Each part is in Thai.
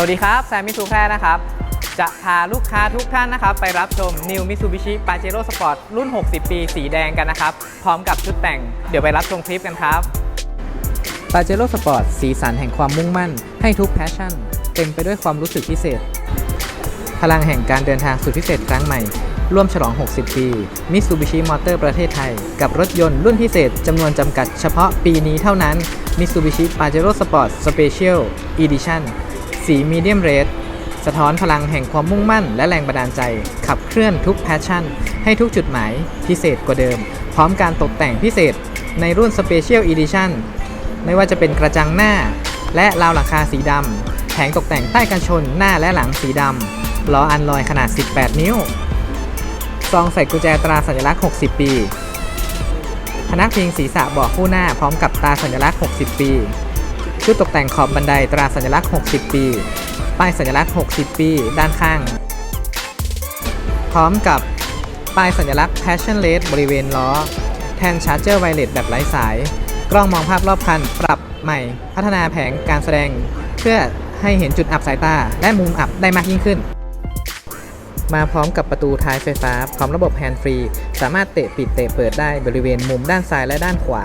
วัสดีครับ แซมมิสูแพร่นะครับ จะพาลูกค้าทุกท่านนะครับ ไปรับชม New Mitsubishi Pajero Sport รุ่น 60 ปี สีแดงกันนะครับ พร้อมกับชุดแต่ง เดี๋ยวไปรับชมคลิปกันครับ Pajero Sport สีสันแห่งความมุ่งมั่น ให้ทุกแพชชั่น เต็มไปด้วยความรู้สึกพิเศษ พลังแห่งการเดินทางสุดพิเศษครั้งใหม่ ร่วมฉลอง 60 ปี Mitsubishi Motor ประเทศไทย กับรถยนต์รุ่นพิเศษจำนวนจำกัดเฉพาะปีนี้เท่านั้น Mitsubishi Pajero Sport Special Edition สีมีเดียมเรดสะท้อนพลังแห่งความมุ่งมั่นและแรงบันดาลใจ ขับเคลื่อนทุกแพชชั่น ให้ทุกจุดหมายพิเศษกว่าเดิม พร้อมการตกแต่งพิเศษในรุ่น Special Edition ไม่ว่าจะเป็นกระจังหน้า และราวหลังคาสีดำแผงตกแต่งใต้กันชนหน้าและหลังสีดำล้ออันลอยขนาด 18 นิ้ว ซองใส่กุญแจตราสัญลักษณ์ 60 ปี พนักพิงศีรษะเบาะคู่หน้าพร้อมกับตราสัญลักษณ์ 60 ปี ชุดตกแต่งขอบบันไดตราสัญลักษณ์ 60 ปี ป้ายสัญลักษณ์ 60 ปี ด้านข้าง พร้อมกับป้ายสัญลักษณ์ Passion Red บริเวณล้อ แทนชาร์จเจอร์ไวเลสแบบไร้สาย กล้องมองภาพรอบคัน ปรับใหม่ พัฒนาแผงการแสดง เพื่อให้เห็นจุดอับสายตา และมุมอับได้มากยิ่งขึ้น มาพร้อมกับประตูท้ายไฟฟ้า พร้อมระบบแฮนด์ฟรี สามารถเตะปิดเตะเปิดได้บริเวณมุมด้านซ้ายและด้านขวา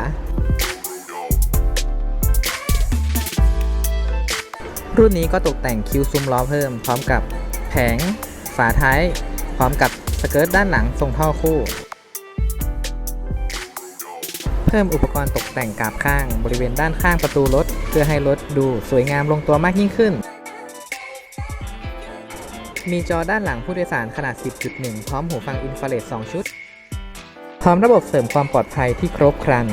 รุ่นนี้ก็ตกแต่งคิ้วซุ้มล้อเพิ่ม พร้อมกับแผงฝาท้าย พร้อมกับสเกิร์ตด้านหลังทรงท่อคู่ เพิ่มอุปกรณ์ตกแต่งกาบข้างบริเวณด้านข้างประตูรถ เพื่อให้รถดูสวยงามลงตัวมากยิ่งขึ้น มีจอด้านหลังผู้โดยสารขนาด 10.1 พร้อมหูฟังอินฟราเรด2ชุด พร้อมระบบเสริมความปลอดภัยที่ครบครัน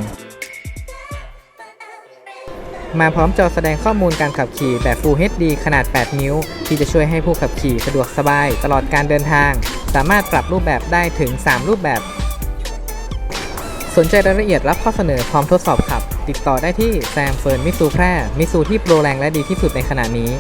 มาพร้อมจอแสดงข้อมูลการขับขี่แบบ Full HD ขนาด 8 นิ้ว ที่จะช่วยให้ผู้ขับขี่สะดวกสบายตลอดการเดินทาง สามารถปรับรูปแบบได้ถึง 3 รูปแบบ สนใจรายละเอียดรับข้อเสนอพร้อมทดสอบขับ ติดต่อได้ที่แซมเฟิร์นมิสูแพร่มิสูที่โปรแรงและดีที่สุดในขณะนี้